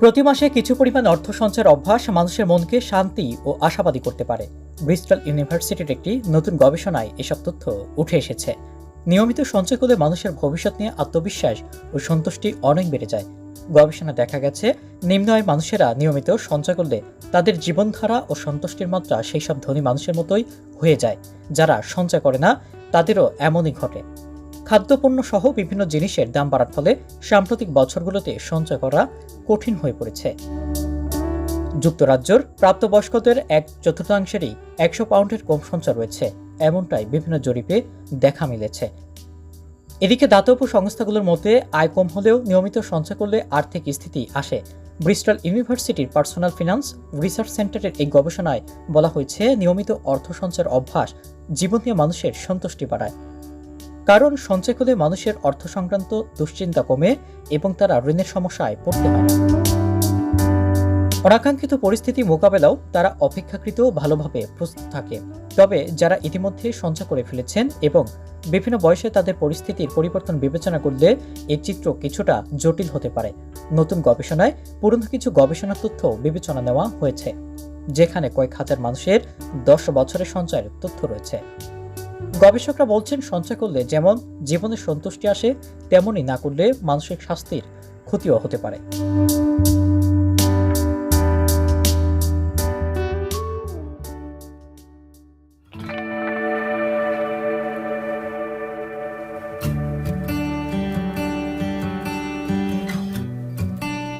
প্রতি মাসে কিছু পরিমাণ অর্থ সঞ্চয়ের অভ্যাস মানুষের মনকে শান্তি ও আশাবাদী করতে পারে। ব্রিস্টল ইউনিভার্সিটির একটি নতুন গবেষণায় এসব তথ্য উঠে এসেছে। নিয়মিত সঞ্চয় করলে মানুষের ভবিষ্যৎ নিয়ে আত্মবিশ্বাস ও সন্তুষ্টি অনেক বেড়ে যায়। গবেষণা দেখা গেছে, নিম্ন আয়ের মানুষেরা নিয়মিত সঞ্চয় করলে তাদের জীবনধারা ও সন্তুষ্টির মাত্রা সেই সব ধনী মানুষের মতোই হয়ে যায়। যারা সঞ্চয় করে না, তাদেরও এমনই ঘটে। খাদ্যপণ্য সহ বিভিন্ন জিনিসের দাম বাড়ার ফলে সাম্প্রতিক বছরগুলোতে সঞ্চয় করা কঠিন হয়ে পড়েছে। যুক্তরাজ্যের প্রাপ্তবয়স্কদের এক চতুর্থাংশেরই একশো পাউন্ডের কম সঞ্চয় রয়েছে, এমনটাই বিভিন্ন জরিপে দেখা মিলেছে। এদিকে দাতব্য সংস্থাগুলোর মধ্যে আয় কম হলেও নিয়মিত সঞ্চয় করলে আর্থিক স্থিতি আসে। ব্রিস্টল ইউনিভার্সিটির পার্সোনাল ফিনান্স রিসার্চ সেন্টারের এই গবেষণায় বলা হয়েছে, নিয়মিত অর্থ সঞ্চয়ের অভ্যাস জীবন নিয়ে মানুষের সন্তুষ্টি বাড়ায়। কারণ সঞ্চয় করলে মানুষের অর্থ সংক্রান্ত দুশ্চিন্তা কমে এবং তারা ঋণের সমস্যায় পড়তে না। অনাকাঙ্ক্ষিত পরিস্থিতি মোকাবেলাও তারা অপেক্ষাকৃত ভালোভাবে প্রস্তুত থাকে। তবে যারা ইতিমধ্যে সঞ্চয় করে ফেলেছেন এবং বিভিন্ন বয়সে তাদের পরিস্থিতির পরিবর্তন বিবেচনা করলে এই চিত্র কিছুটা জটিল হতে পারে। নতুন গবেষণায় পুরনো কিছু গবেষণা তথ্য বিবেচনা নেওয়া হয়েছে, যেখানে কয়েক হাজার মানুষের দশ বছরের সঞ্চয়ের তথ্য রয়েছে। গবেষকরা বলছেন, সঞ্চয় করলে যেমন জীবনে সন্তুষ্টি আসে, তেমনই না করলে মানসিক স্বাস্থ্যের ক্ষতিও হতে পারে।